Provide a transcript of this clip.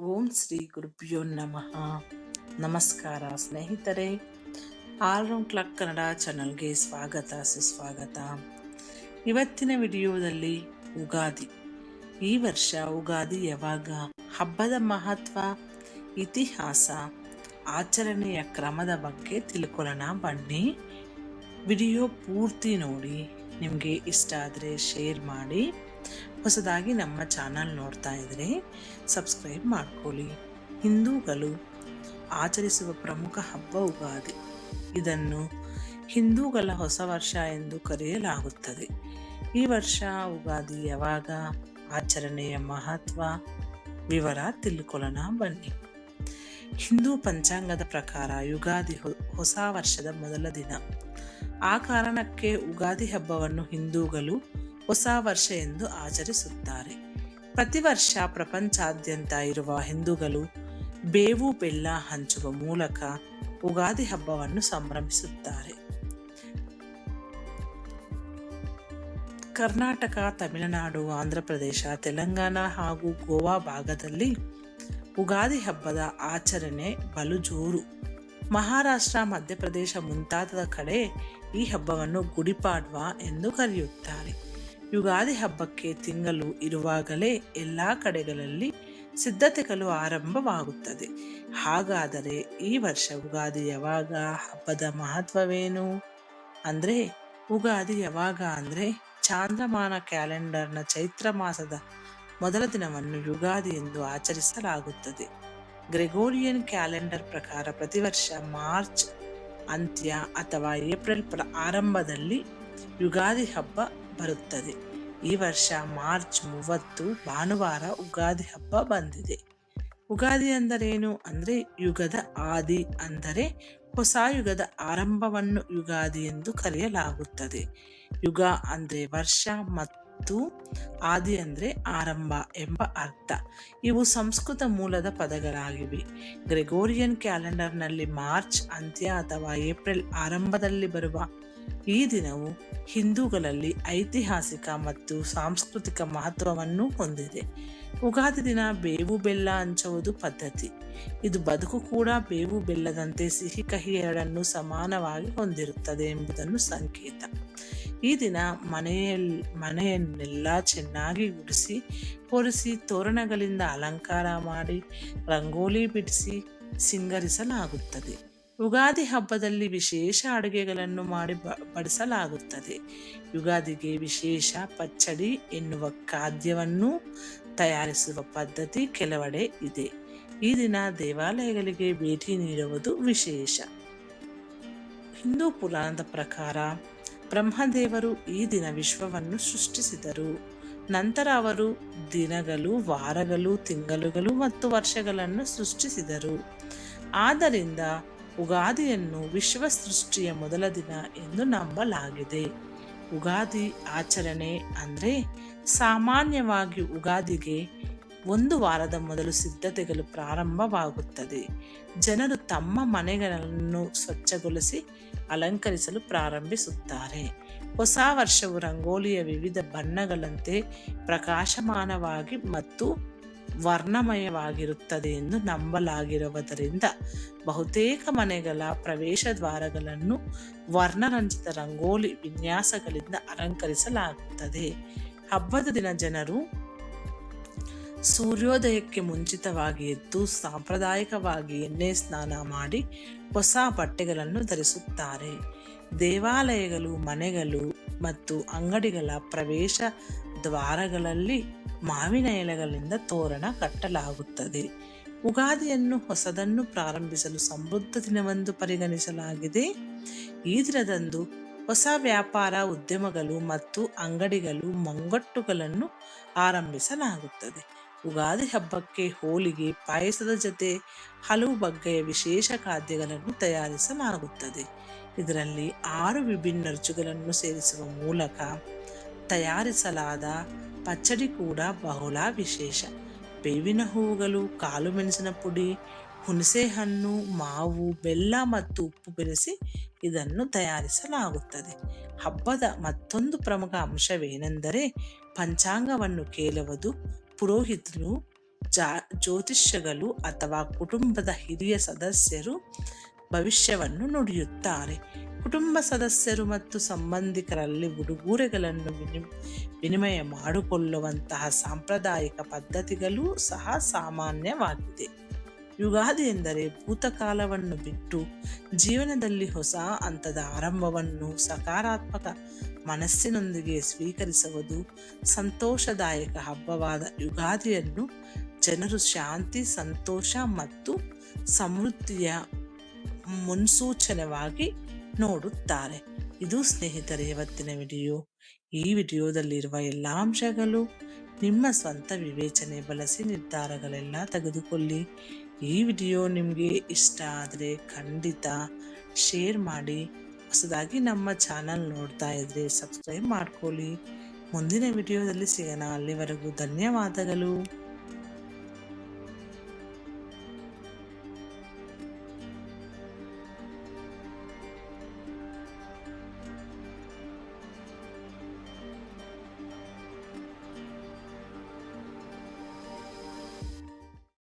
ಓಂ ಶ್ರೀ ಗುರುಭ್ಯೋ ನಮಃ. ನಮಸ್ಕಾರ ಸ್ನೇಹಿತರೆ ಆಲ್ರೌಂಡ್ ಕ್ಲಾಕ್ ಕನ್ನಡ ಚಾನಲ್ಗೆ ಸ್ವಾಗತ, ಸುಸ್ವಾಗತ. ಇವತ್ತಿನ ವಿಡಿಯೋದಲ್ಲಿ ಉಗಾದಿ. ಈ ವರ್ಷ ಉಗಾದಿ ಯಾವಾಗ? ಹಬ್ಬದ ಮಹತ್ವ, ಇತಿಹಾಸ, ಆಚರಣೆಯ ಕ್ರಮದ ಬಗ್ಗೆ ತಿಳ್ಕೊಳ್ಳೋಣ ಬನ್ನಿ. ವಿಡಿಯೋ ಪೂರ್ತಿ ನೋಡಿ, ನಿಮಗೆ ಇಷ್ಟ ಆದರೆ ಶೇರ್ ಮಾಡಿ. ಹೊಸದಾಗಿ ನಮ್ಮ ಚಾನಲ್ ನೋಡ್ತಾ ಇದ್ರೆ ಸಬ್ಸ್ಕ್ರೈಬ್ ಮಾಡ್ಕೊಳ್ಳಿ. ಹಿಂದೂಗಳು ಆಚರಿಸುವ ಪ್ರಮುಖ ಹಬ್ಬ ಉಗಾದಿ. ಇದನ್ನು ಹಿಂದೂಗಳ ಹೊಸ ವರ್ಷ ಎಂದು ಕರೆಯಲಾಗುತ್ತದೆ. ಈ ವರ್ಷ ಉಗಾದಿ ಯಾವಾಗ? ಆಚರಣೆಯ ಮಹತ್ವ? ವಿವರ ತಿಳ್ಕೊಳ್ಳೋಣ ಬನ್ನಿ. ಹಿಂದೂ ಪಂಚಾಂಗದ ಪ್ರಕಾರ ಯುಗಾದಿ ಹೊಸ ವರ್ಷದ ಮೊದಲ ದಿನ. ಆ ಕಾರಣಕ್ಕೆ ಉಗಾದಿ ಹಬ್ಬವನ್ನು ಹಿಂದೂಗಳು ಹೊಸ ವರ್ಷ ಎಂದು ಆಚರಿಸುತ್ತಾರೆ. ಪ್ರತಿ ವರ್ಷ ಪ್ರಪಂಚಾದ್ಯಂತ ಇರುವ ಹಿಂದೂಗಳು ಬೇವು ಬೆಲ್ಲ ಹಂಚುವ ಮೂಲಕ ಉಗಾದಿ ಹಬ್ಬವನ್ನು ಸಂಭ್ರಮಿಸುತ್ತಾರೆ. ಕರ್ನಾಟಕ, ತಮಿಳುನಾಡು, ಆಂಧ್ರಪ್ರದೇಶ, ತೆಲಂಗಾಣ ಹಾಗೂ ಗೋವಾ ಭಾಗದಲ್ಲಿ ಉಗಾದಿ ಹಬ್ಬದ ಆಚರಣೆ ಬಲು ಜೋರು ಮಹಾರಾಷ್ಟ್ರ, ಮಧ್ಯಪ್ರದೇಶ ಮುಂತಾದ ಕಡೆ ಈ ಹಬ್ಬವನ್ನು ಗುಡಿಪಾಡ್ವಾ ಎಂದು ಕರೆಯುತ್ತಾರೆ. ಯುಗಾದಿ ಹಬ್ಬಕ್ಕೆ ತಿಂಗಳು ಇರುವಾಗಲೇ ಎಲ್ಲ ಕಡೆಗಳಲ್ಲಿ ಸಿದ್ಧತೆಗಳು ಆರಂಭವಾಗುತ್ತದೆ. ಹಾಗಾದರೆ ಈ ವರ್ಷ ಉಗಾದಿ ಯಾವಾಗ? ಹಬ್ಬದ ಮಹತ್ವವೇನು? ಅಂದರೆ ಉಗಾದಿ ಯಾವಾಗ ಅಂದರೆ ಚಾಂದ್ರಮಾನ ಕ್ಯಾಲೆಂಡರ್ನ ಚೈತ್ರ ಮಾಸದ ಮೊದಲ ದಿನವನ್ನು ಯುಗಾದಿ ಎಂದು ಆಚರಿಸಲಾಗುತ್ತದೆ. ಗ್ರೆಗೋರಿಯನ್ ಕ್ಯಾಲೆಂಡರ್ ಪ್ರಕಾರ ಪ್ರತಿ ವರ್ಷ ಮಾರ್ಚ್ ಅಂತ್ಯ ಅಥವಾ ಏಪ್ರಿಲ್ ಪ್ರ, ಆರಂಭದಲ್ಲಿ ಯುಗಾದಿ ಹಬ್ಬ ಬರುತ್ತದೆ. ಈ ವರ್ಷ ಮಾರ್ಚ್ ಮೂವತ್ತು ಭಾನುವಾರ ಉಗಾದಿ ಹಬ್ಬ ಬಂದಿದೆ. ಉಗಾದಿ ಅಂದರೇನು? ಅಂದರೆ ಯುಗದ ಆದಿ ಅಂದರೆ ಹೊಸ ಯುಗದ ಆರಂಭವನ್ನು ಯುಗಾದಿ ಎಂದು ಕರೆಯಲಾಗುತ್ತದೆ. ಯುಗ ಅಂದರೆ ವರ್ಷ ಮತ್ತು ಆದಿ ಅಂದರೆ ಆರಂಭ ಎಂಬ ಅರ್ಥ. ಇವು ಸಂಸ್ಕೃತ ಮೂಲದ ಪದಗಳಾಗಿವೆ. ಗ್ರೆಗೋರಿಯನ್ ಕ್ಯಾಲೆಂಡರ್ನಲ್ಲಿ ಮಾರ್ಚ್ ಅಂತ್ಯ ಅಥವಾ ಏಪ್ರಿಲ್ ಆರಂಭದಲ್ಲಿ ಬರುವ ಈ ದಿನವು ಹಿಂದೂಗಳಲ್ಲಿ ಐತಿಹಾಸಿಕ ಮತ್ತು ಸಾಂಸ್ಕೃತಿಕ ಮಹತ್ವವನ್ನು ಹೊಂದಿದೆ. ಉಗಾದಿ ದಿನ ಬೇವು ಬೆಲ್ಲ ಹಂಚುವುದು ಪದ್ಧತಿ. ಇದು ಬದುಕು ಕೂಡ ಬೇವು ಬೆಲ್ಲದಂತೆ ಸಿಹಿ ಕಹಿ ಎರಡನ್ನು ಸಮಾನವಾಗಿ ಹೊಂದಿರುತ್ತದೆ ಎಂಬುದನ್ನು ಸಂಕೇತ. ಈ ದಿನ ಮನೆಯಲ್ಲಿ ಮನೆಯನ್ನೆಲ್ಲ ಚೆನ್ನಾಗಿ ಗುಡಿಸಿ, ಕೊರೆಸಿ, ತೋರಣಗಳಿಂದ ಅಲಂಕಾರ ಮಾಡಿ, ರಂಗೋಲಿ ಬಿಡಿಸಿ ಸಿಂಗರಿಸಲಾಗುತ್ತದೆ. ಯುಗಾದಿ ಹಬ್ಬದಲ್ಲಿ ವಿಶೇಷ ಅಡುಗೆಗಳನ್ನು ಮಾಡಿ ಬಡಿಸಲಾಗುತ್ತದೆ. ಯುಗಾದಿಗೆ ವಿಶೇಷ ಪಚ್ಚಡಿ ಎನ್ನುವ ಖಾದ್ಯವನ್ನು ತಯಾರಿಸುವ ಪದ್ಧತಿ ಕೆಲವೆಡೆ ಇದೆ. ಈ ದಿನ ದೇವಾಲಯಗಳಿಗೆ ಭೇಟಿ ನೀಡುವುದು ವಿಶೇಷ. ಹಿಂದೂ ಪುರಾಣದ ಪ್ರಕಾರ ಬ್ರಹ್ಮದೇವರು ಈ ದಿನ ವಿಶ್ವವನ್ನು ಸೃಷ್ಟಿಸಿದರು. ನಂತರ ಅವರು ದಿನಗಳು, ವಾರಗಳು, ತಿಂಗಳುಗಳು ಮತ್ತು ವರ್ಷಗಳನ್ನು ಸೃಷ್ಟಿಸಿದರು. ಆದ್ದರಿಂದ ಉಗಾದಿಯನ್ನು ವಿಶ್ವ ಸೃಷ್ಟಿಯ ಮೊದಲ ದಿನ ಎಂದು ನಂಬಲಾಗಿದೆ. ಉಗಾದಿ ಆಚರಣೆ ಅಂದರೆ ಸಾಮಾನ್ಯವಾಗಿ ಉಗಾದಿಗೆ ಒಂದು ವಾರದ ಮೊದಲು ಸಿದ್ಧತೆಗಳು ಪ್ರಾರಂಭವಾಗುತ್ತದೆ. ಜನರು ತಮ್ಮ ಮನೆಗಳನ್ನು ಸ್ವಚ್ಛಗೊಳಿಸಿ ಅಲಂಕರಿಸಲು ಪ್ರಾರಂಭಿಸುತ್ತಾರೆ. ಹೊಸ ವರ್ಷವು ರಂಗೋಲಿಯ ವಿವಿಧ ಬಣ್ಣಗಳಂತೆ ಪ್ರಕಾಶಮಾನವಾಗಿ ಮತ್ತು ವರ್ಣಮಯವಾಗಿರುತ್ತದೆ ಎಂದು ನಂಬಲಾಗಿರುವುದರಿಂದ ಬಹುತೇಕ ಮನೆಗಳ ಪ್ರವೇಶ ದ್ವಾರಗಳನ್ನು ವರ್ಣರಂಜಿತ ರಂಗೋಲಿ ವಿನ್ಯಾಸಗಳಿಂದ ಅಲಂಕರಿಸಲಾಗುತ್ತದೆ. ಹಬ್ಬದ ದಿನ ಜನರು ಸೂರ್ಯೋದಯಕ್ಕೆ ಮುಂಚಿತವಾಗಿ ಎದ್ದು ಸಾಂಪ್ರದಾಯಿಕವಾಗಿ ಎಣ್ಣೆ ಸ್ನಾನ ಮಾಡಿ ಹೊಸ ಬಟ್ಟೆಗಳನ್ನು ಧರಿಸುತ್ತಾರೆ. ದೇವಾಲಯಗಳು, ಮನೆಗಳು ಮತ್ತು ಅಂಗಡಿಗಳ ಪ್ರವೇಶ ದ್ವಾರಗಳಲ್ಲಿ ಮಾವಿನ ಎಲೆಗಳಿಂದ ತೋರಣ ಕಟ್ಟಲಾಗುತ್ತದೆ. ಉಗಾದಿಯನ್ನು ಹೊಸದನ್ನು ಪ್ರಾರಂಭಿಸಲು ಸಮೃದ್ಧ ದಿನವೆಂದು ಪರಿಗಣಿಸಲಾಗಿದೆ. ಈ ದಿನದಂದು ಹೊಸ ವ್ಯಾಪಾರ, ಉದ್ಯಮಗಳು ಮತ್ತು ಅಂಗಡಿಗಳು ಮಂಗಟ್ಟುಗಳನ್ನು ಆರಂಭಿಸಲಾಗುತ್ತದೆ. ಉಗಾದಿ ಹಬ್ಬಕ್ಕೆ ಹೋಳಿಗೆ ಪಾಯಸದ ಜೊತೆ ಹಲವು ಬಗೆಯ ವಿಶೇಷ ಖಾದ್ಯಗಳನ್ನು ತಯಾರಿಸಲಾಗುತ್ತದೆ. ಇದರಲ್ಲಿ ಆರು ವಿಭಿನ್ನ ರುಚಿಗಳನ್ನು ಸೇರಿಸುವ ಮೂಲಕ ತಯಾರಿಸಲಾದ ಪಚ್ಚಡಿ ಕೂಡ ಬಹುಳ ವಿಶೇಷ. ಬೇವಿನ ಹೂವುಗಳು, ಕಾಳು ಮೆಣಸಿನ ಪುಡಿ, ಹುಣಸೆ ಹಣ್ಣು, ಮಾವು, ಬೆಲ್ಲ ಮತ್ತು ಉಪ್ಪು ಬೆರೆಸಿ ಇದನ್ನು ತಯಾರಿಸಲಾಗುತ್ತದೆ. ಹಬ್ಬದ ಮತ್ತೊಂದು ಪ್ರಮುಖ ಅಂಶವೇನೆಂದರೆ ಪಂಚಾಂಗವನ್ನು ಕೇಳುವುದು ಪುರೋಹಿತರು, ಜಾ, ಜ್ಯೋತಿಷ್ಯಗಳು ಅಥವಾ ಕುಟುಂಬದ ಹಿರಿಯ ಸದಸ್ಯರು ಭವಿಷ್ಯವನ್ನು ನುಡಿಯುತ್ತಾರೆ. ಕುಟುಂಬ ಸದಸ್ಯರು ಮತ್ತು ಸಂಬಂಧಿಕರಲ್ಲಿ ಉಡುಗೊರೆಗಳನ್ನು ವಿನಿ, ವಿನಿಮಯ ಮಾಡಿಕೊಳ್ಳುವಂತಹ ಸಾಂಪ್ರದಾಯಿಕ ಪದ್ಧತಿಗಳೂ ಸಹ ಸಾಮಾನ್ಯವಾಗಿದೆ. ಯುಗಾದಿ ಎಂದರೆ ಭೂತಕಾಲವನ್ನು ಬಿಟ್ಟು ಜೀವನದಲ್ಲಿ ಹೊಸ ಹಂತದ ಆರಂಭವನ್ನು ಸಕಾರಾತ್ಮಕ ಮನಸ್ಸಿನೊಂದಿಗೆ ಸ್ವೀಕರಿಸುವುದು ಸಂತೋಷದಾಯಕ ಹಬ್ಬವಾದ ಯುಗಾದಿಯನ್ನು ಜನರು ಶಾಂತಿ, ಸಂತೋಷ ಮತ್ತು ಸಮೃದ್ಧಿಯ ಮುನ್ಸೂಚನೆವಾಗಿ ನೋಡುತ್ತಾರೆ. ಇದು ಸ್ನೇಹಿತರೆ, ಇವತ್ತಿನ ವಿಡಿಯೋ. ಈ ವಿಡಿಯೋದಲ್ಲಿರುವ ಎಲ್ಲ ಅಂಶಗಳು ನಿಮ್ಮ ಸ್ವಂತ ವಿವೇಚನೆ ಬಳಸಿ ನಿರ್ಧಾರಗಳೆಲ್ಲ ತೆಗೆದುಕೊಳ್ಳಿ. ಈ ವಿಡಿಯೋ ನಿಮಗೆ ಇಷ್ಟ ಆದರೆ ಖಂಡಿತ ಶೇರ್ ಮಾಡಿ, ಹೊಸದಾಗಿ ನಮ್ಮ ಚಾನಲ್ ನೋಡ್ತಾ ಇದ್ರೆ ಸಬ್ಸ್ಕ್ರೈಬ್ ಮಾಡ್ಕೊಳ್ಳಿ. ಮುಂದಿನ ವಿಡಿಯೋದಲ್ಲಿ ಸಿಗೋಣ. ಅಲ್ಲಿವರೆಗೂ ಧನ್ಯವಾದಗಳು.